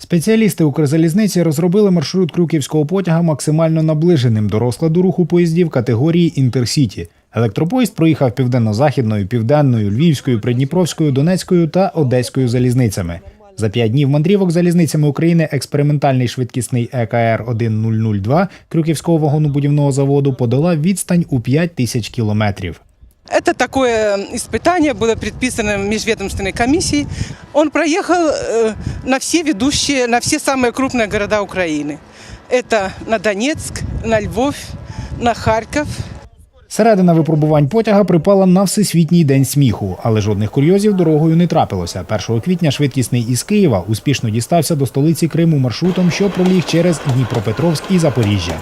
Спеціалісти Укрзалізниці розробили маршрут крюківського потяга максимально наближеним до розкладу руху поїздів категорії Інтерсіті. Електропоїзд проїхав південно-західною, південною, львівською, придніпровською, донецькою та одеською залізницями. За п'ять днів мандрівок залізницями України експериментальний швидкісний ЕКР 1002 Крюківського вагонобудівного заводу подолав відстань у 5 тисяч кілометрів. Это такое испытание было предписано межведомственной комиссией. Он проехал э, на все ведущие, на все самые крупные города Украины. Это на Донецк, на Львов, на Харьков. Середина випробувань потяга припала на всесвітній день сміху, але жодних курйозів дорогою не трапилося. 1 квітня швидкісний із Києва успішно дістався до столиці Криму маршрутом, що проліг через Дніпропетровськ і Запоріжжя.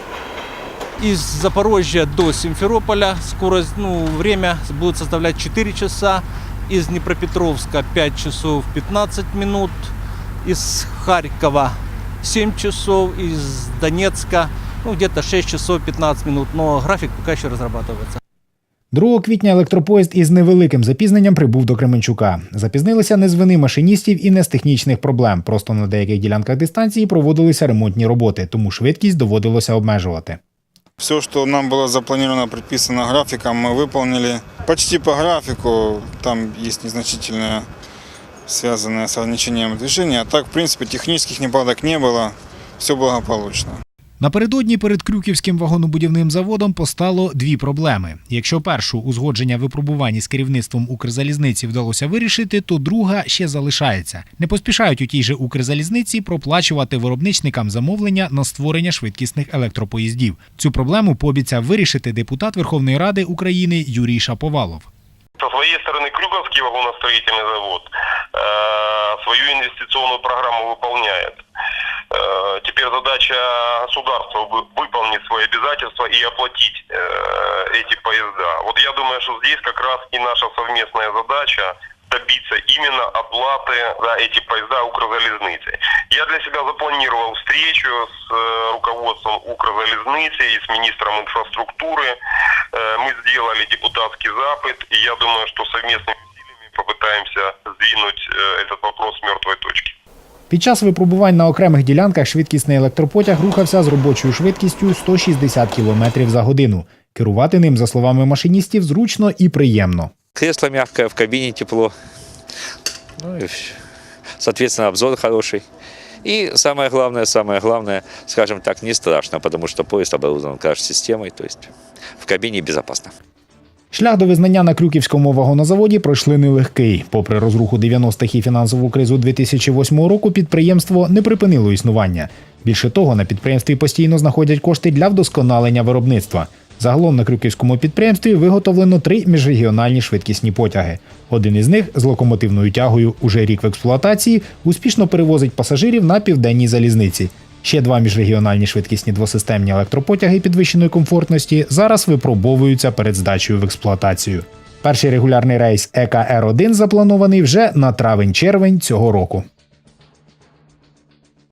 Из Запорожья до Симферополя скорость, ну, время будет составлять 4 часа. Из Днепропетровска 5 часов 15 минут. Из Харькова 7 часов. Из Донецка ну, где-то 6 часов 15 минут. Но график пока еще разрабатывается. 2 квітня електропоїзд із невеликим запізненням прибув до Кременчука. Запізнилися не з вини машиністів і не з технічних проблем. Просто на деяких ділянках дистанції проводилися ремонтні роботи, тому швидкість доводилося обмежувати. Все, что нам было запланировано, предписано графиком, мы выполнили почти по графику. Там есть незначительное, связанное с ограничением движения. А так, в принципе, технических неполадок не было. Все благополучно. Напередодні перед Крюківським вагонобудівним заводом постало дві проблеми. Якщо першу узгодження випробувань із керівництвом Укрзалізниці вдалося вирішити, то друга ще залишається. Не поспішають у тій же Укрзалізниці проплачувати виробничникам замовлення на створення швидкісних електропоїздів. Цю проблему пообіцяв вирішити депутат Верховної Ради України Юрій Шаповалов. Со своей стороны Крюковский вагоностроительный завод э, свою инвестиционную программу выполняет. Э, теперь задача государства вы- выполнить свои обязательства и оплатить э, эти поезда. Вот я думаю, что здесь как раз и наша совместная задача добиться именно оплаты за эти поезда Укрзалезницы. Я для себя запланировал встречу с э, руководством Укрзалезницы и с министром инфраструктуры. Мы сделали депутатский запад, и я думаю, что совместными усилиями попытаемся сдвинуть этот вопрос с мертвой точки. Під час випробувань на окремих ділянках швидкісний електропотяг рухався з робочою швидкістю 160 км за годину. Керувати ним, за словами машиністів, зручно і приємно. Кресло мягкое, в кабине тепло. Ну вс- соответственно, обзор хороший. И самое главное, самое главное, скажем так, не страшно, потому что поезд оборудован краш-системой, то в кабине безопасно. Шлях до визнання на Крюківському вагонозаводі пройшли нелегкий. Попри розруху 90-х і фінансову кризу 2008 року, підприємство не припинило існування. Більше того, на підприємстві постійно знаходять кошти для вдосконалення виробництва. Загалом на Крюківському підприємстві виготовлено три міжрегіональні швидкісні потяги. Один із них з локомотивною тягою уже рік в експлуатації успішно перевозить пасажирів на південній залізниці. Ще два міжрегіональні швидкісні двосистемні електропотяги підвищеної комфортності зараз випробовуються перед здачею в експлуатацію. Перший регулярний рейс ЕКР-1 запланований вже на травень-червень цього року.